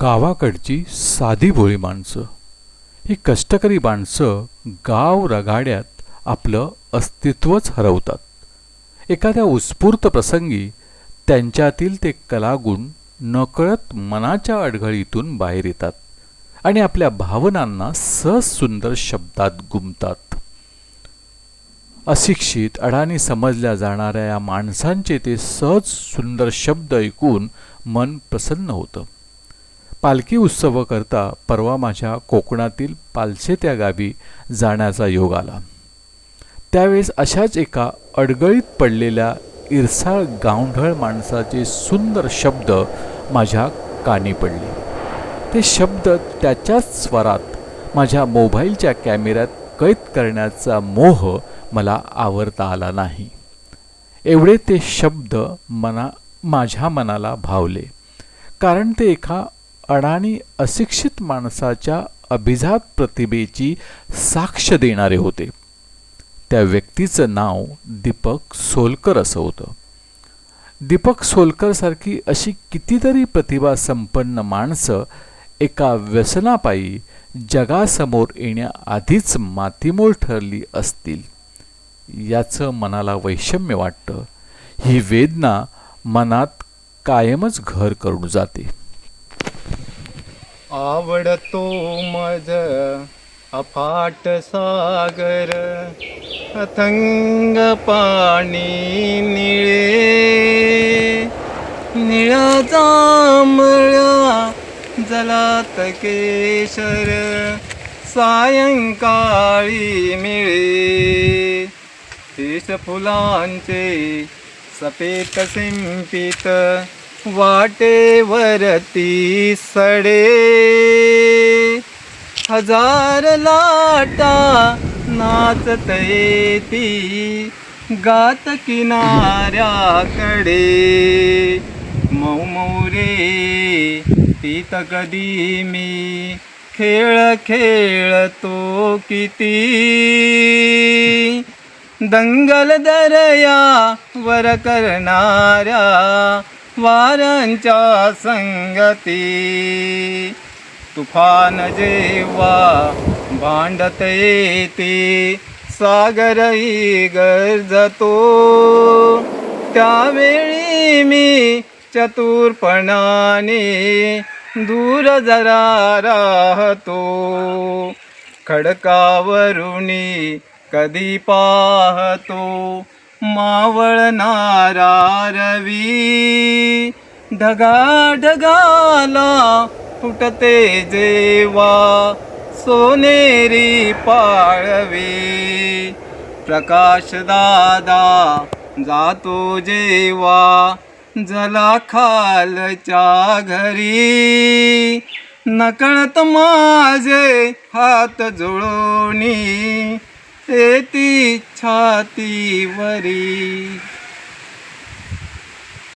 गावाकडची साधी भोळी माणसं. ही कष्टकरी माणसं गाव रगाड्यात आपलं अस्तित्वच हरवतात. एखाद्या उत्स्फूर्त प्रसंगी त्यांच्यातील ते कलागुण नकळत मनाच्या अडघळीतून बाहेर येतात आणि आपल्या भावनांना सहज सुंदर शब्दात गुमतात. अशिक्षित अडाणी समजल्या जाणाऱ्या या माणसांचे ते सहज सुंदर शब्द ऐकून मन प्रसन्न होतं. पालखी उत्सवाकरता परवा माझ्या कोकणातील पालसे त्या गावी जाण्याचा योग आला. त्यावेळेस अशाच एका अडगळीत पडलेल्या इरसाळ गावढळ माणसाचे सुंदर शब्द माझ्या कानी पडले. ते शब्द त्याच्याच स्वरात माझ्या मोबाईलच्या कॅमेऱ्यात कैद करण्याचा मोह मला आवरता आला नाही. एवढे ते शब्द मना माझ्या मनाला भावले. कारण ते एका अडाणी अशिक्षित माणसाच्या अभिजात प्रतिभेची साक्ष देणारे होते. त्या व्यक्तीचं नाव दीपक सोलकर असं होतं. दीपक सोलकरसारखी अशी कितीतरी प्रतिभा संपन्न माणसं एका व्यसनापायी जगासमोर येण्याआधीच मातीमोल ठरली असतील. याचं मनाला वैषम्य वाटतं. ही वेदना मनात कायमच घर करून जाते. आवडतो मज अफाट सागर अथंग पाणी निळे. निळा जांभळ्या जलात केशर सायंकाळी मिळे. देश फुलांचे सपेत सिंपित वाटेवरती सडे. हजार लाटा नाचते ती गात किनाऱ्याकडे. मौमौरे तीत कधी मी खेळ खेळतो किती? दंगल दर्या वर करणाऱ्या वारांच्या संगती. तुफान जेव्हा भांडत येते सागरही गरजतो. त्यावेळी मी चतुरपणाने दूर जरा राहतो. खडकावरुणी कधी पाहतो? मावळणारा रवी. ढगा ढगाला फुटते जेवा. सोनेरी पाळवी. प्रकाश दादा जातो जेवा. जला खालच्या घरी. नकळत माझे हात એતી છાતી વરી.